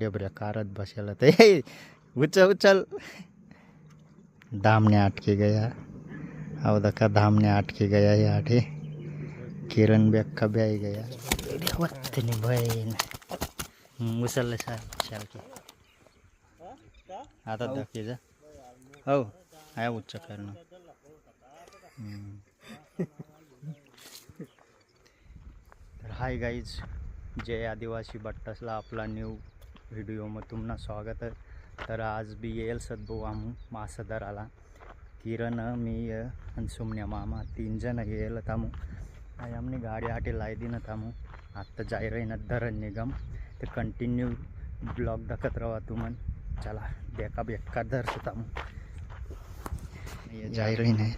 डेबऱ्या कारत बसेला ए उचल उचल धामने अटके गया अब देखा धामने अटके गया या आठे किरण गया बहीण हम्म, उचलले सा शालकी आता दाखी जा हो आहे उच्च करणं. हाय गाईज जय आदिवासी बट्टासला आपला न्यू व्हिडिओमध्ये तुम्हाला स्वागत आहे तर आज बी येईल सद्भाऊ आम्ही मासदर आला। किरण मी आणि सुमण्या मामा तीन जण येईल थांबू आणि आमनी गाडी आटे लाय दिन थांबू आत्ता जाय रहिना धरण निगम। ते कंटिन्यू ब्लॉग दाखत राहा तुमन चला बेका बेका धरतो थांबू ये जाय रही नाही।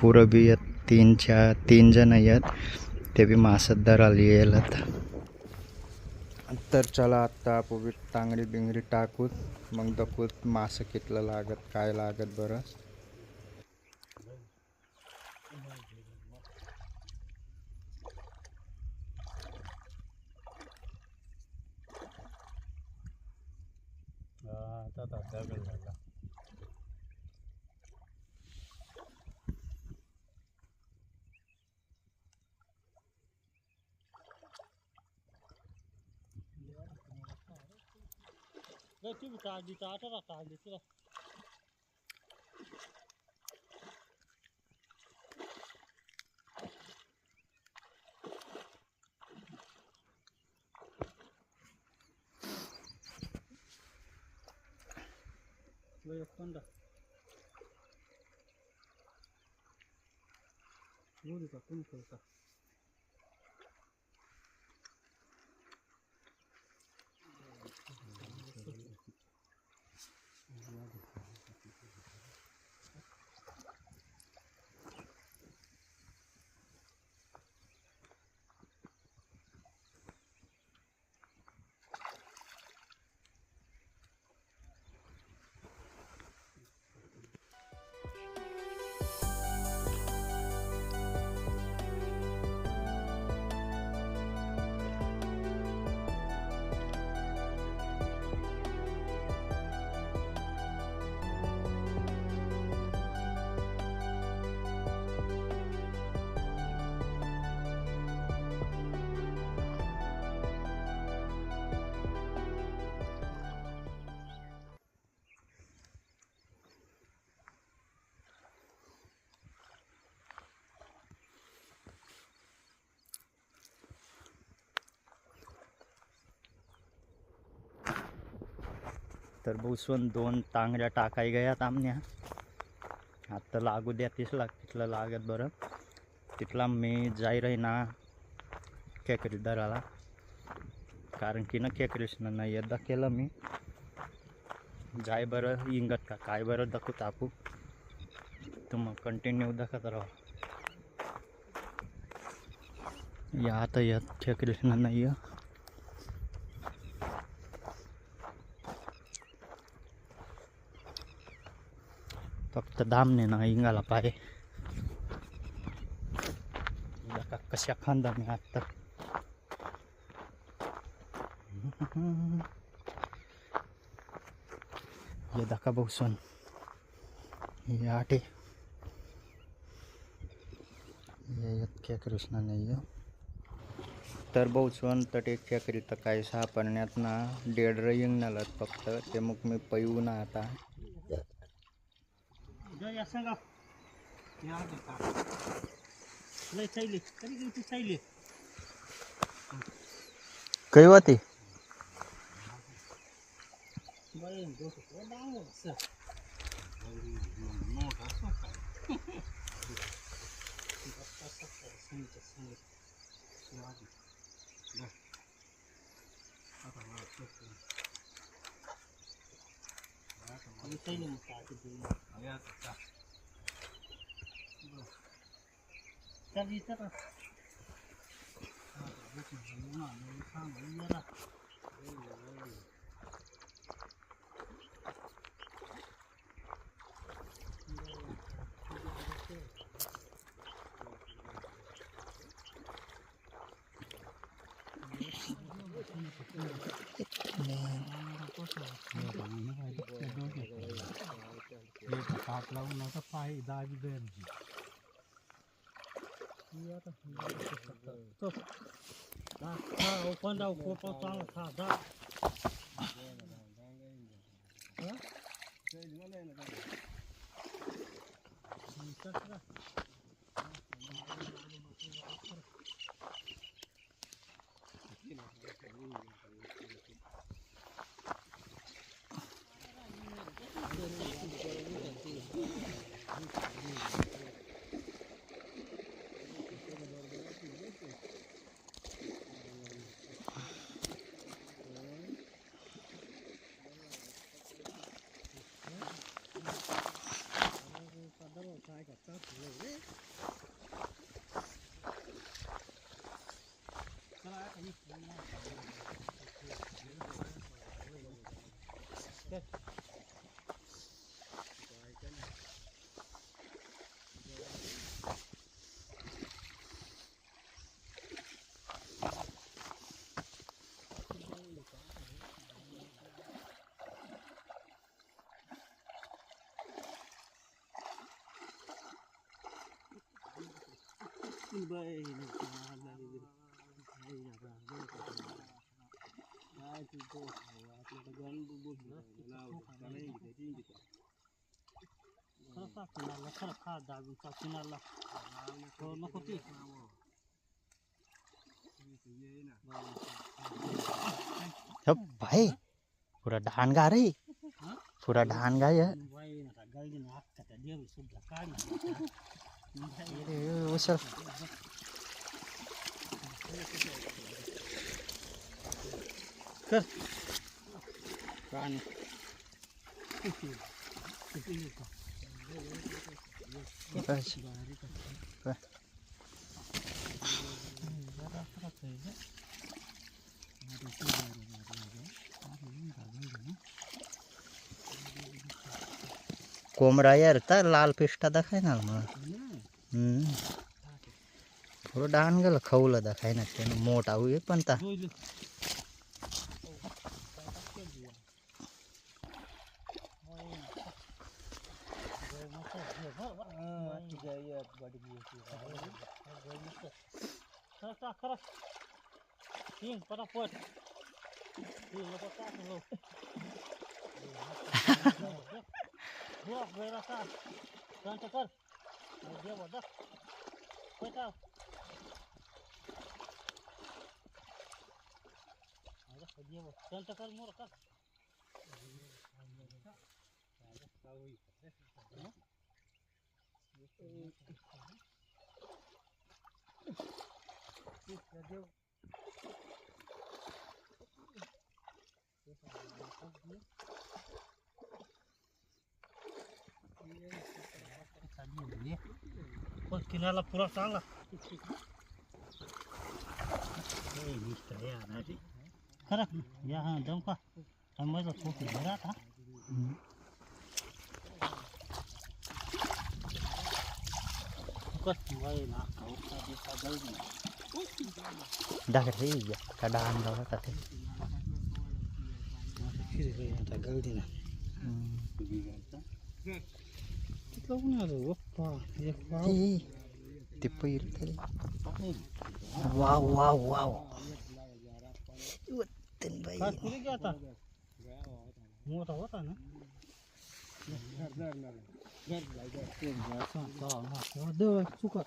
पुरं बी येत तीन चार तीन जण आहेत ते बी मासत धरायला येतात तर चला आत्ता आपोबी तांगडी बिंगडी टाकूत मग दखूत मासं कितलं लागत काय लागत बरं. कागदी काट रहा कागदी से Voy a fonda. Lúdica, ¿cómo que está? तर भुसवून दोन तांगड्या टाकाय गयात आमन्या आत्ता लागू द्या तिथला तिथलं लागत बरं. तिथला मी जाई राही ना खेकडी दराला. कारण की ना खेकडीसनं नाही एकदा केलं मी. जाय बरं, इंगत का? काय बरं, दाखवू तापू. तुम्ही कंटिन्यू दाखवत राहा. या आता येत खेकडीसनं नाही आहे फक्त दामने ना इंगाला पाय कशा खांदा मी आता ये दाखा बघसून हे आटे। ये इतक्या कृष्णा नाही आहे. तर बहुसवन तटे खेकरी तर काय सापडण्यात ना डेड इंगनालात फक्त ते मग मी पैऊ ना आता। જોયા સંગા યાદ હતા લઈ થઈલી કરી ગઈ તું થઈલી કઈ હતી મોટા 手にもさ、ちょっと今。あ、やった。Jadi terus. Nah, ini semua, ini sama, ini lah. Ini, ini. काटला उन्हाचा पाय दहावी दर्जी पंधरा कोपा चांगला खा दहा कसला Hallelujah जा खरं खा दाबीचा कुणाला हो नको ते अब भाई पूरा ढान गा रही पूरा ढान गा है बाई आता गाडीने अख्खा त्या देवी सुद्धा काढ ए, उचल कर कान बस. बर. कोंबडा यार तर लाल पिष्टा दाखाय ना मला થોડો ડાન ગયેલો ખવલો દેખાય નથી એનું મોટ આવું એ પણ તા Yok, böyle sağ. Sen çakar. Где вода? Пойдем. Ada dia bos. Dan takar murah kan? Ada tahu itu. पण किनाला पुरा चांगला खरं या हा दम का थांबायचा छोटी घरा का कस बाई ना खाऊ का जल्दी डाक रे या का डान गावा का ते फिर आता गल्दी ना तिथलं कोण आलं ओप्पा Wow, wow, wow, wow wow wow wow, wow, wow, wow, wow, wow, wow, Waduh, wow,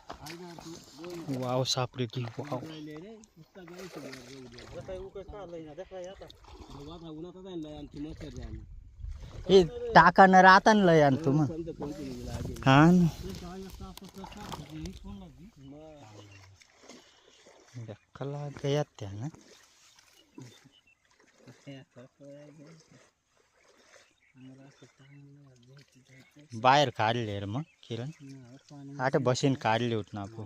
Wow, wow, wow, Wow. Kita buka sekali ini, ada kayak apa? Kita buka sekali ini, ada kayak apa? न राहता न लय आणि तुम हा ना. कला गयात त्या ना? बाहेर काढले रे मग किरण. आता बसीन काढले होत ना आपण.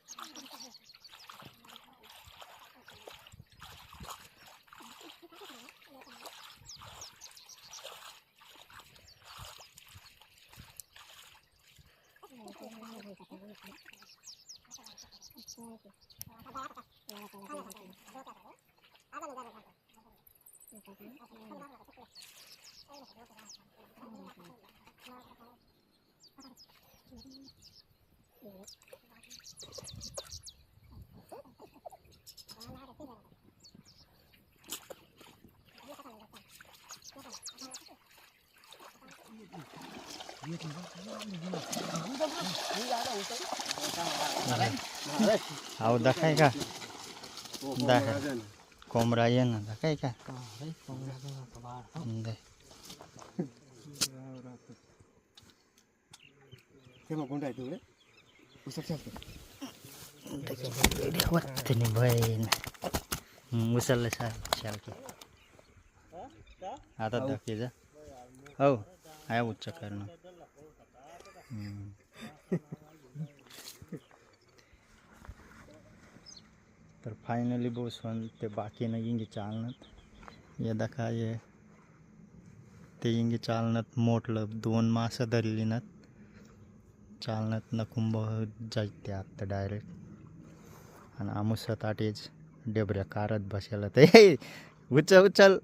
Hau dah kai ka. Dah. દેખાય કોમરા એ ને દેખાય કા દે તેમાં ગુંડાય તું રે ઉસક ચાલ વત્તની ભાઈ ને મુસલ્લે સાહેબ ચાલ કે आता दाखी जा हो आहे उच्च करणं हम्म. तर फायनली बोसवन ते इंगी चालणत हे दाखा हे ते इंगी चालणत मोठलं दोन मासं धरली ना चालणत न कुंभ जायते आत्ता डायरेक्ट आणि आमुसात आटेच कारत बसायला ते। उचल उचल।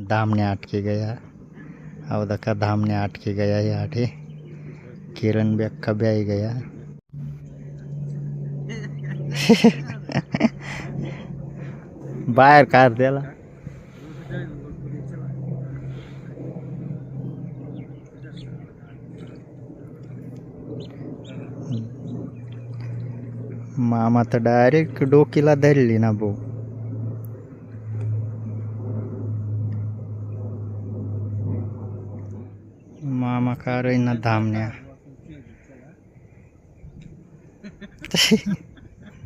धामने अटके गया। अब देखा धामने अटके गया ये आठे। किरण भी आई गया। बाहेर कार त्याला. मामा तर डायरेक्ट डोकीला धरली ना भाऊ. मामा का ना धामण्या.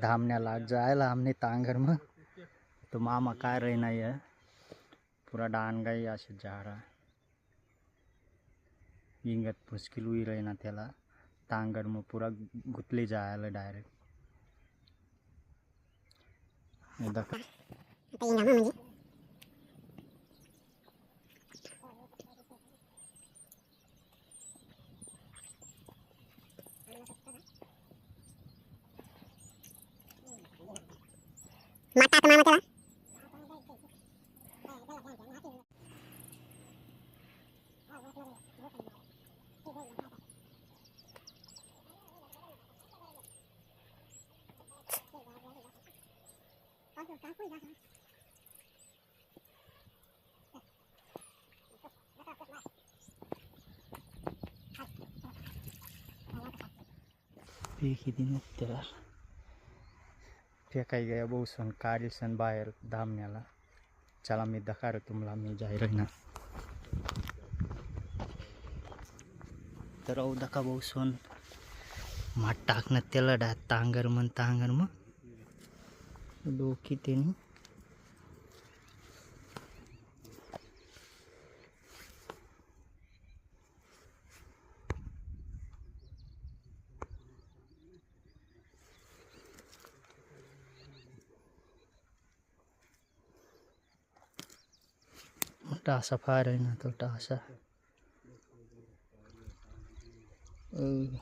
धामण्याला जायला हमने तांगर में। तो मामा काय रही नहीं है। पूरा डान गई असे जा रहा। इंगत मुश्किल हुई रही ना त्याला तांगर में पूरा गुतली जायला डायरेक्ट। ಮಾತಾ ಮಾಮ ಮಾತಾಡ Büyük yedi noktalar. ya kayak gaya bosan kari sen bayar damnya lah calam itu tuh melami jairna terau dah boson bosan matak nanti lah datang garuman tanggar mah do kita nih टासा फार आहे ना तो टासा अ.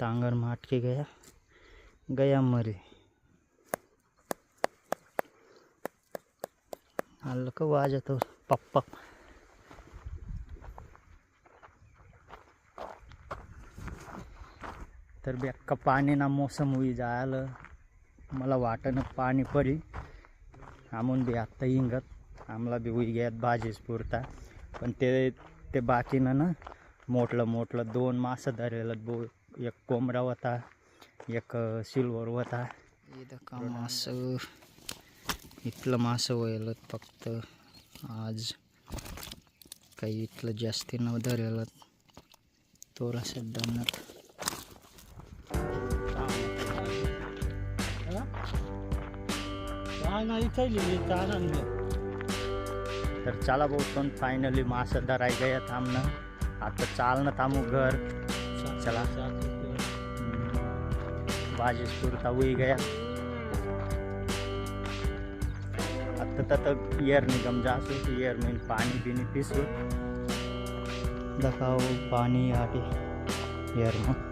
टांगर में अटके गया। गया मरे। हल्का आवाज़ तो पप्पा। तर बेक्का पाणीना मोसम होई जायला मला वाटणं पाणी पडी। आमून बी आत्ता हिंगत आम्हाला बी घ्यात भाजीच पुरता पण ते ते बाकीनं ना मोठलं मोठलं दोन मासं धरेलं बो एक कोंबडा होता एक सिल्वर होता. इथं का मासं? इथलं मासं व्हायला फक्त. आज काही इथलं जास्ती न धरेलं थोडासा दमत तर चला भाऊ पण फायनली मासं धराय गया थांबणं आता चालणं थांबू घर। चला. भाजीच पुरता होई गया। आता तर ईयर निगम जासू ईयर में पानी बिनी पीसू। दिखाओ पानी आटे ईयर में।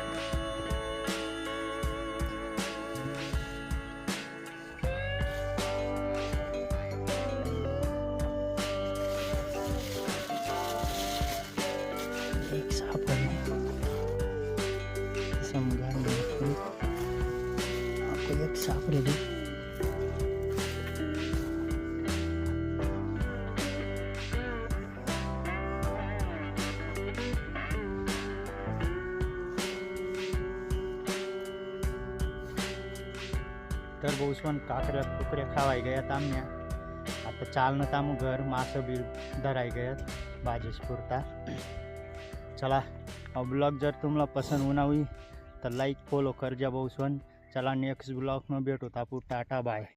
आपको एक सापडेली तर बहुसवन काकऱ्या कुकऱ्या खावाय गयात आम्ही. आता चालणं तामू घर, मासं बी धराय गयात, भाजीच पुरता. चला हा ब्लॉग जर तुम्हाला पसंत होना हुई तर लाईक फॉलो कर जा बहुसवन ચલાની એક્સ બ્લોકમાં બેઠો તાપુ ટાટા બાય.